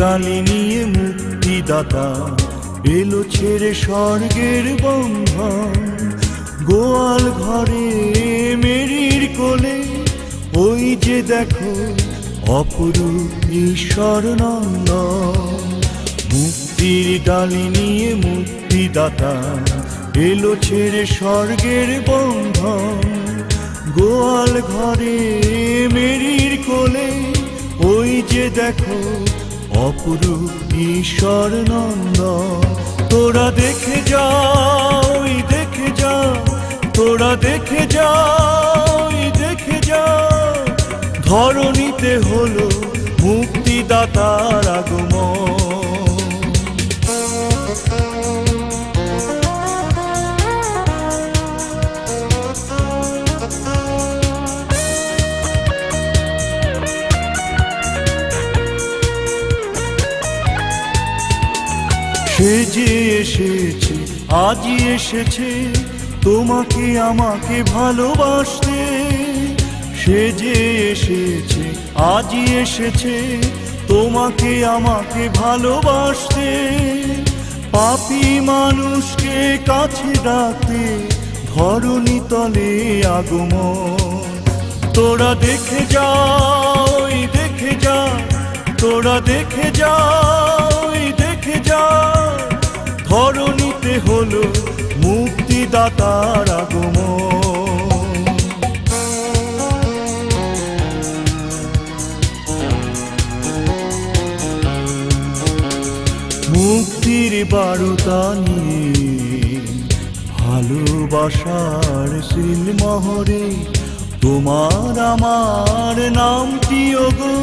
ডালি নিয়ে মুক্তিদাতা এলো ছেড়ে স্বর্গের বন্ধন। গোয়াল ঘরে মেরির কোলে। ওই যে দেখো অপরূপ ঈশ্বর মুক্তির ডালি নিয়ে মুক্তিদাতা এলো ছেড়ে স্বর্গের বন্ধন। গোয়াল ঘরে মেরির কোলে। ওই যে দেখো অপরূপ ঈশ্বর নন্দ তোরা দেখে যাও দেখে যা তোরা দেখে যাও দেখে যা ধরণীতে হলো মুক্তিদাতার আগমন। সে যে এসেছে, আজই এসেছে। তোমাকে, আমাকে ভালোবাসতে। সে যে এসেছে, আজই এসেছে। তোমাকে, আমাকে ভালোবাসতে। পাপি মানুষকে কাছে ডাকতে, ধরণী তলে আগমন। তোরা দেখে যাও দেখে যা। তোরা দেখে যাও দেখে যা। ধরণীতে হলো মুক্তিদাতার আগমন। মুক্তির বারুতা নিয়ে ভালোবাসার শিল মহরে তোমার আমার নামটি ওগো,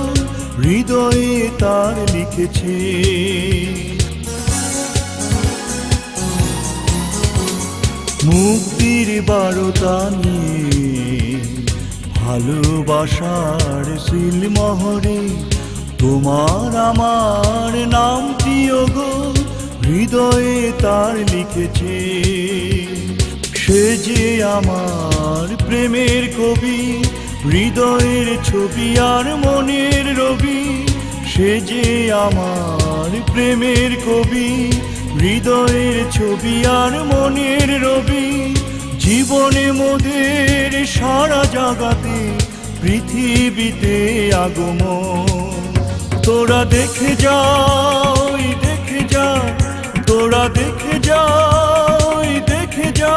হৃদয়ে তার লিখেছে। মুক্তির বারতা নিয়ে ভালোবাসার শিল মহরে তোমার আমার নাম প্রিয় গো হৃদয়ে তার লিখেছে, সে যে আমার প্রেমের কবি, হৃদয়ের ছবি আর মনের রবি, সে যে আমার প্রেমের কবি হৃদয়ের ছবি আর মনের রবি, জীবনে মোদের সারা জাগাতে পৃথিবীতে আগমন। তোরা দেখে যাও দেখে যা, তোরা দেখে যাও দেখে যা।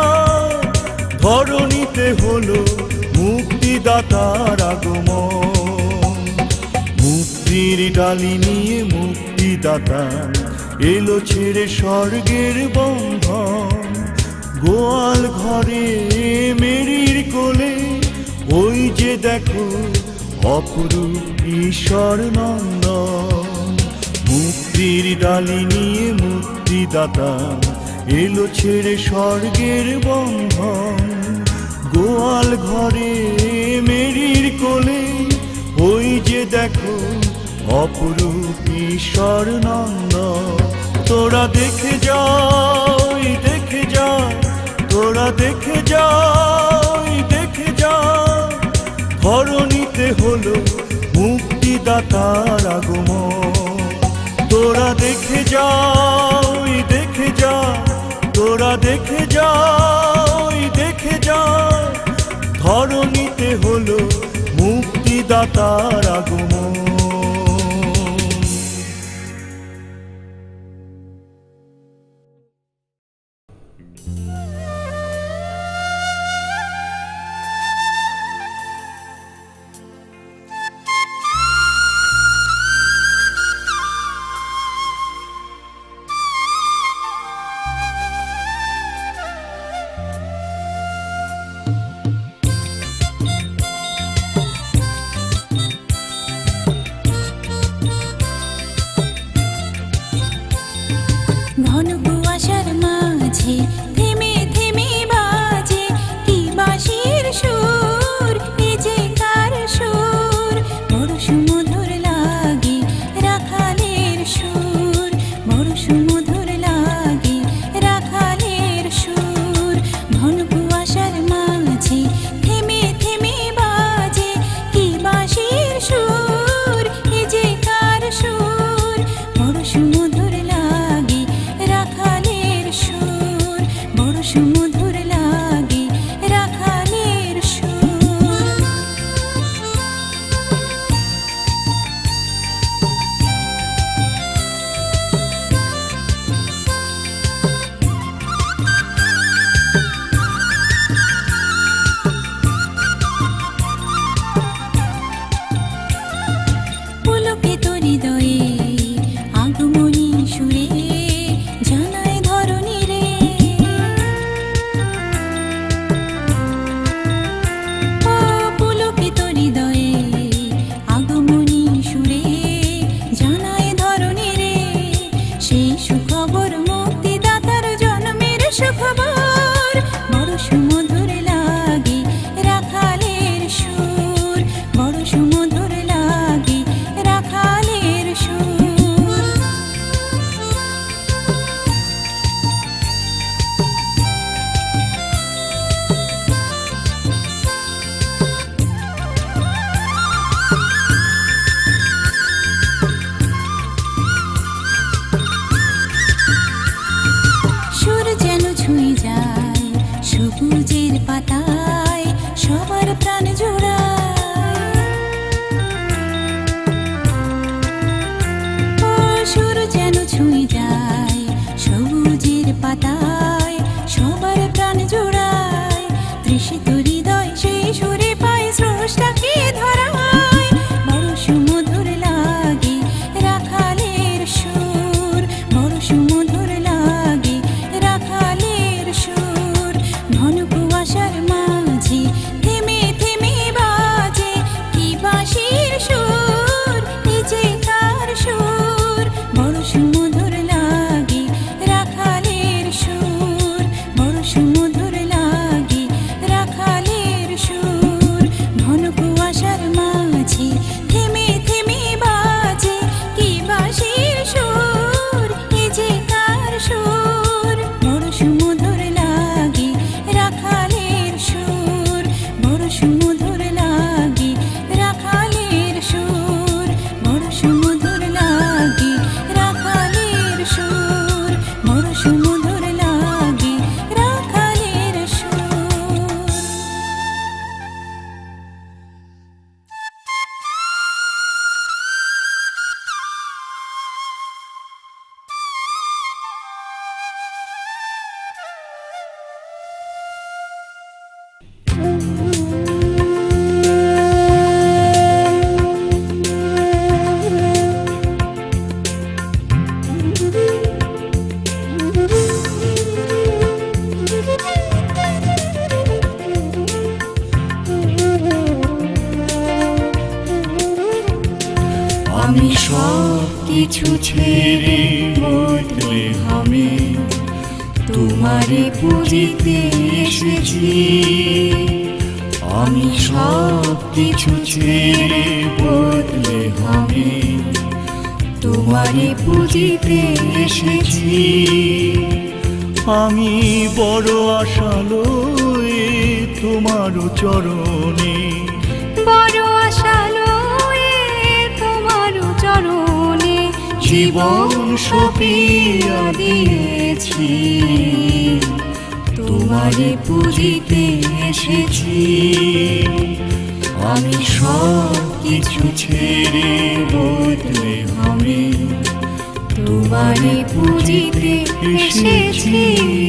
ধরণীতে হলো মুক্তিদাতার আগমন। মুক্তির ডালি নিয়ে মুক্তিদাতা এলো ছেড়ে স্বর্গের বন্ধন। গোয়াল ঘরে মেরির কোলে, ওই যে দেখো অপরূপ ঈশ্বর নন্দন। মুক্তির ডালি নিয়ে মুক্তিদাতা, এলো ছেড়ে স্বর্গের বন্ধন। গোয়াল ঘরে মেরির কোলে, ওই যে দেখো অপরূপ ঈশ্বর নন্দ তোরা দেখে যাও দেখে যা তোরা দেখে যাও দেখে যা ধরণীতে হলো মুক্তিদাতার আগমন। তোরা দেখে যাও দেখে যা তোরা দেখে যাও দেখে যা ধরণীতে হলো মুক্তিদাতার আগমন। আমি তোমারে পুজিতে এসেছি। আমি সব কিছু ছেড়ে বদলে আমি তোমারে পুজিতে এসেছি। আমি বড় আশা লয়ে তোমার চরণে। বড় জীবন সপিয়া দিয়েছি। তোমারে পুজিতে এসেছি। আমি সব কিছু ছেড়ে বদলে আমি তোমারে পুজিতে এসেছি।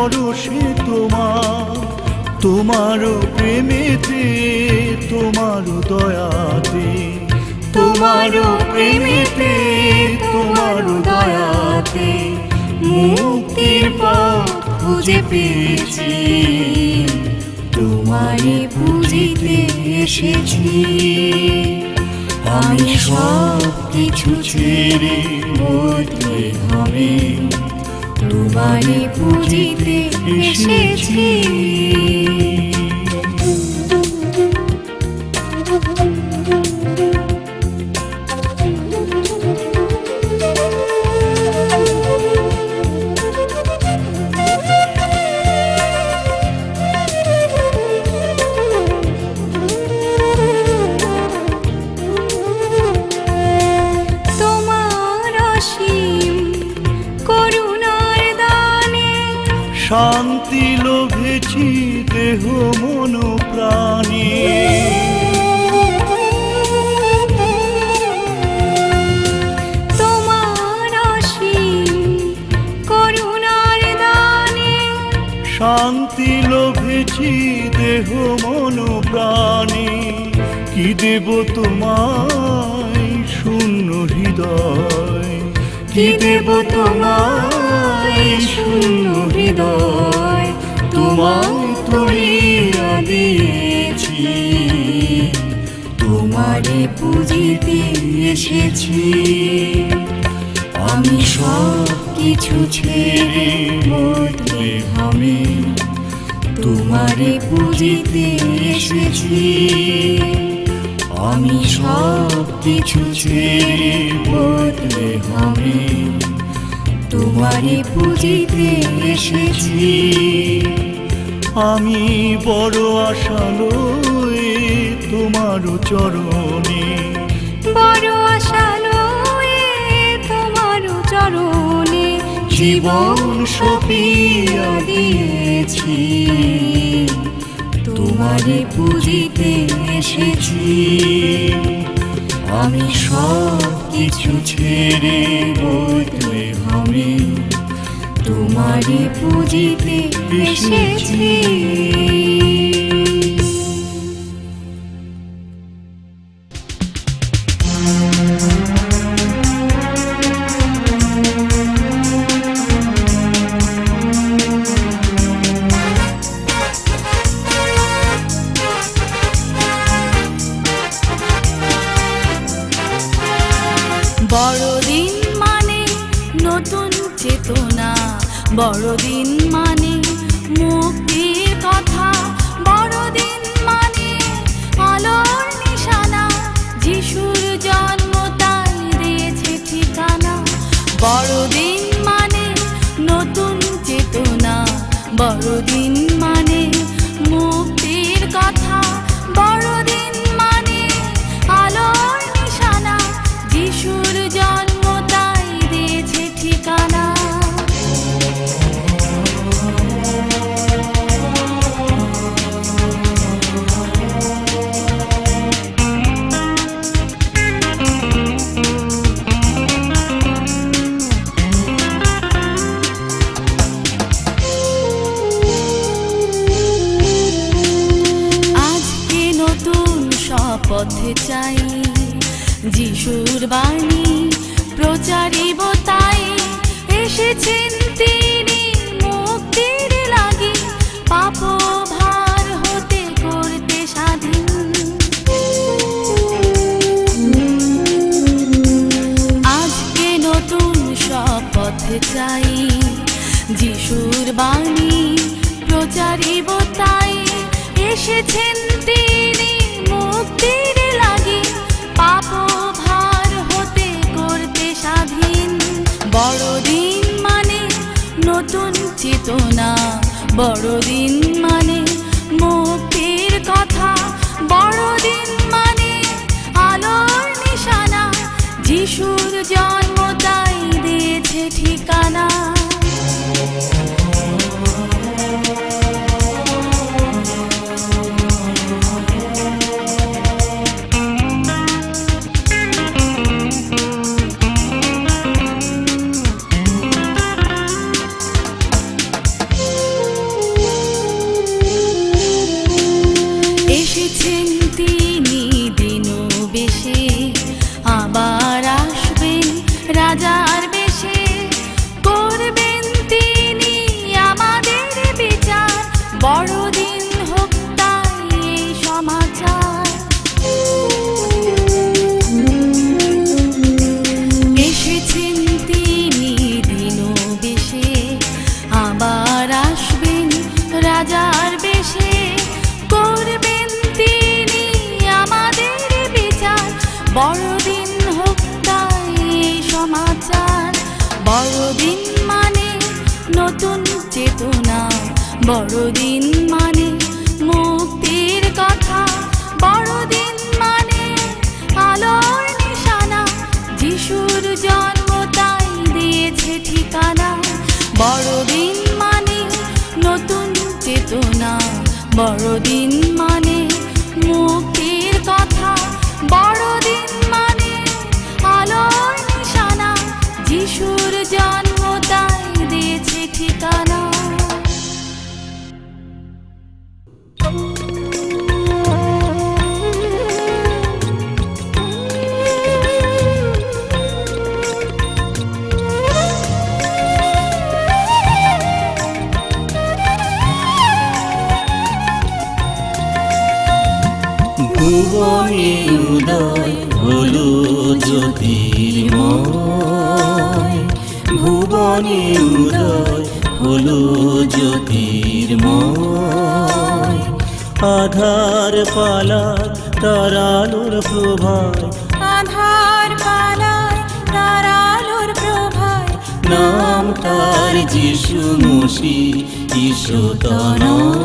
পরশে তোমার তোমার প্রেমেতে তোমার দয়াতে তোমার প্রেমেতে তোমার দয়াতে, মুক্তির পথ খুঁজে পেয়েছি। তোমারে পুজিতে এসেছি। আমি সব কিছু ছেড়ে বদলে হবে। তোমারে পুজিতে এসেছি। এসেছি। আমি সব কিছু ছেড়ে বদলে আমি তোমারে পুজিতে এসেছি। আমি সব কিছু ছেড়ে বদলে আমি তোমারে পুজিতে এসেছি। আমি বড় আশা লয়ে তোমার চরণে। বড় চরণে জীবন সপিয়া দিয়েছি। তোমারে পুজিতে এসেছি। আমি সব কিছু ছেড়ে বদলে আমি তোমারে পুজিতে এসেছি। বড়দিন বাণী প্রচারিব তাই এসেছেন তিনি মুক্তির পাপ ভার হতে করতে স্বাধীন। আজকে নতুন শপথ চাই। যিশুর বাণী প্রচারিব তাই এসেছেন তিনি বড়দিন মানে নতুন চেতনা। বড়দিন মানে মুক্তির কথা। বড়দিন মানে আলোর নিশানা। যিশুর জন্ম বড়দিন মানে মুক্তির কথা। বড়দিন মানে আলোর নিশানা। যিশুর জন্ম তাই দিয়েছে ঠিকানা। বড়দিন মানে নতুন চেতনা। বড়দিন মানে ভুবনে উদয় হলো জ্যোতির্ময় আধার পালা তারালোর প্রভায়। আধার পালায় তার আলোর প্রভায়। নাম তার যিশু মসি ঈশ্বতনয়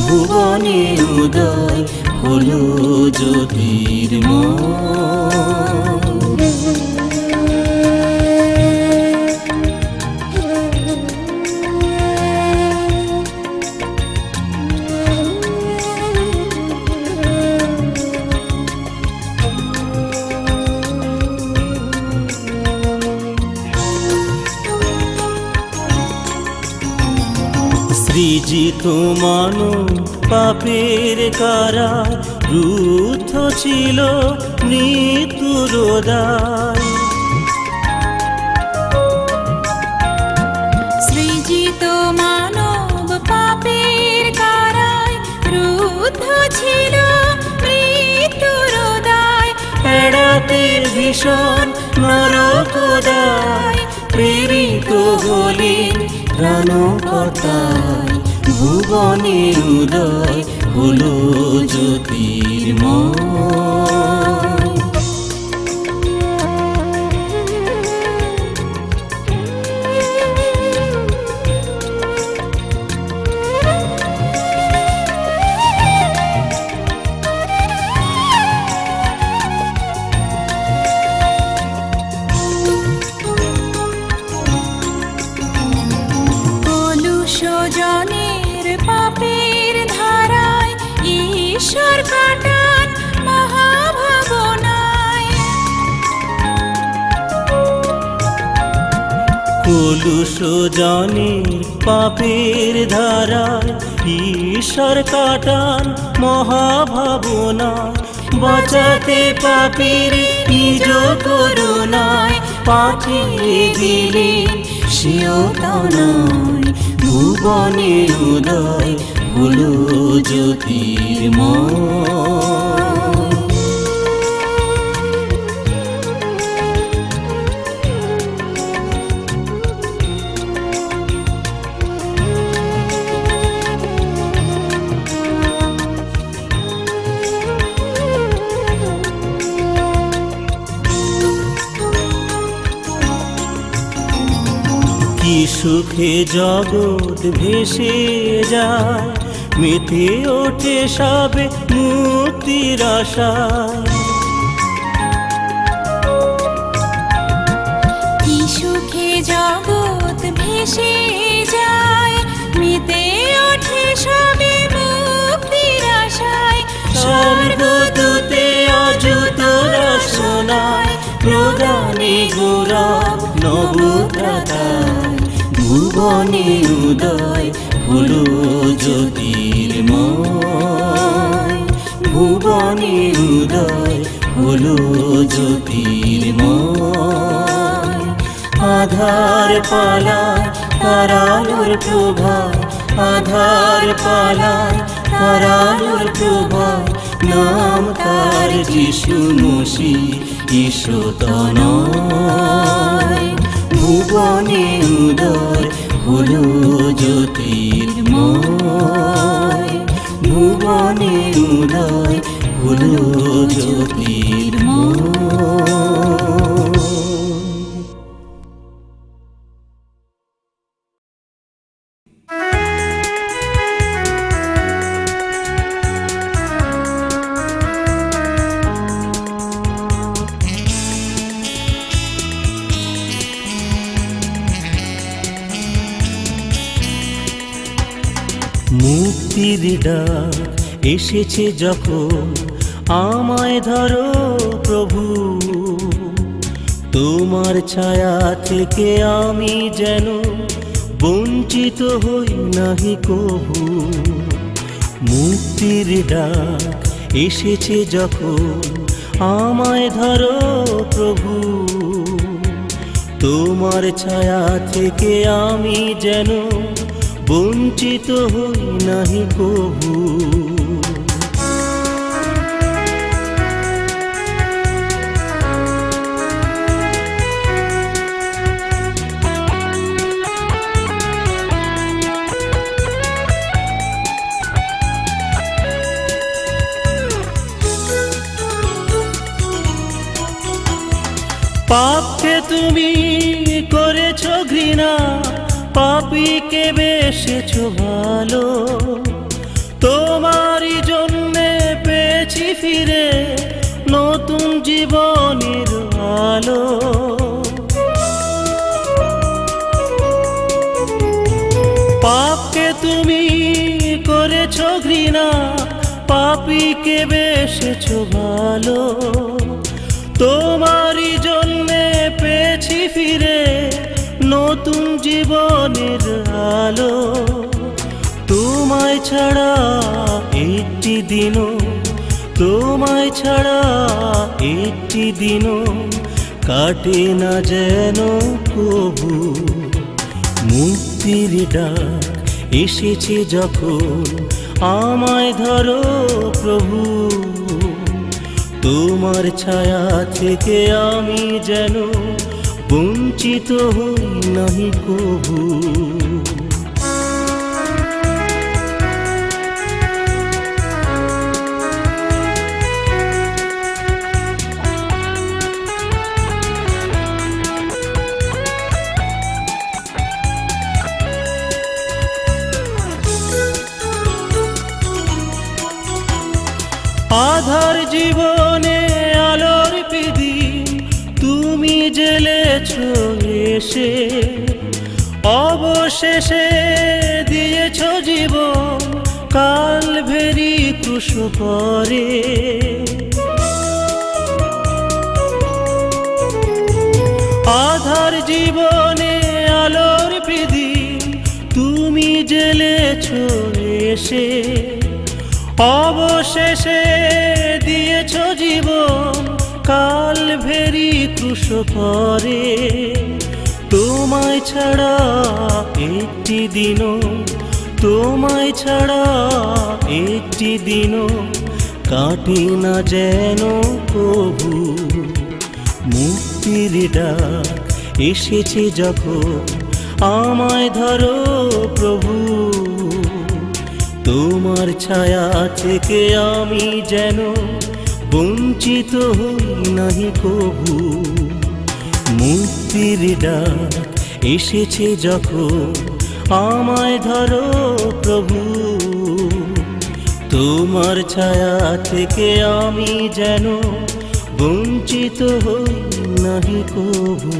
ভুবনে উদয় হলো জ্যোতির্ময় সৃজিত মানব পাপের কারা? রুদ্ধ ছিল মৃত্যুর দায় সৃজিত মানব পাপের কারায় রুদ্ধ ছিল মৃত্যুর দায় এড়াতে ভীষণ নরকদায় প্রেরিত হলেন প্রাণকর্তায় ভুবনে উদয় হলো জ্যোতির্ময়। মহাভাবনায়। জানে পাপের ধারায় ঈশ্বর কাটান মহাভাবনা বাঁচাতে পাপের নিজ করুণায় পাঠিয়ে দিলেন সেও তা নয় ভুবনে উদয়। হলো জ্যোতির্ময় কি সুখে জগৎ ভেসে যায় মেতে ওঠে সবে মুক্তির আশায় কি সুখে জগৎ ভেসে যায় মেতে ওঠে সবে মুক্তির আশায়। স্বর্গদূতে অযুত রসনায় প্রদানে গৌরব ভুবনে উদয় হলো জ্যোতির্ময় ভুবনে উদয় হলো জ্যোতির্ময় আধার পালা তারালোর প্রভায় আধার পালা তারালোর প্রভায় নাম তার যিশু মসি ঈশ্বতনয় ভুবনে উদয় হলো জ্যোতির্ময় ভুবনে উদয় হলো জ্যোতির্ময় ডাক এসেছে যখন আমায় ধরো প্রভু। তোমার ছায়া থেকে আমি যেন বঞ্চিত হই নাহি কভু মুক্তির ডাক এসেছে যখন আমায় ধরো প্রভু। তোমার ছায়া থেকে আমি যেন বঞ্চিত হই নাহি কভু পাপিকে বেসেছ ভালো? তোমারই জন্যে পেয়েছি ফিরে নতুন জীবনের আলো। পাপকে তুমি করেছ ঘৃণা পাপিকে বেসেছ ভালো? তোমারই জন্যে পেয়েছি ফিরে নতুন জীবনের আলো তোমায় ছাড়া একটি দিনও, তোমায় ছাড়া একটি দিনও কাটে না যেন কবু মুক্তির ডাক এসেছে যখন আমায় ধরো প্রভু। তোমার ছায়া থেকে আমি যেন বঞ্চিত হই নাহি কভু আধার জীবনে এসে অবশেষে দিয়েছ জীবন, কাল ভেরি ক্রুশ পরে। আধার জীবনে আলোর পিদি তুমি জেলেছ এসে। অবশেষে দিয়েছ জীবন, কাল ভেরি ক্রুশ পরে। তোমায় ছাড়া একটি দিনও, তোমায় ছাড়া একটি দিনও কাটে না যেন প্রভু। মুক্তির ডাক এসেছে যখন আমায় ধরো প্রভু। তোমার ছায়া থেকে আমি যেন বঞ্চিত হই নাহি কভু মুক্তির ডাক এসেছে যখন আমায় ধরো প্রভু। তোমার ছায়া থেকে আমি যেন বঞ্চিত হই নাহি কভু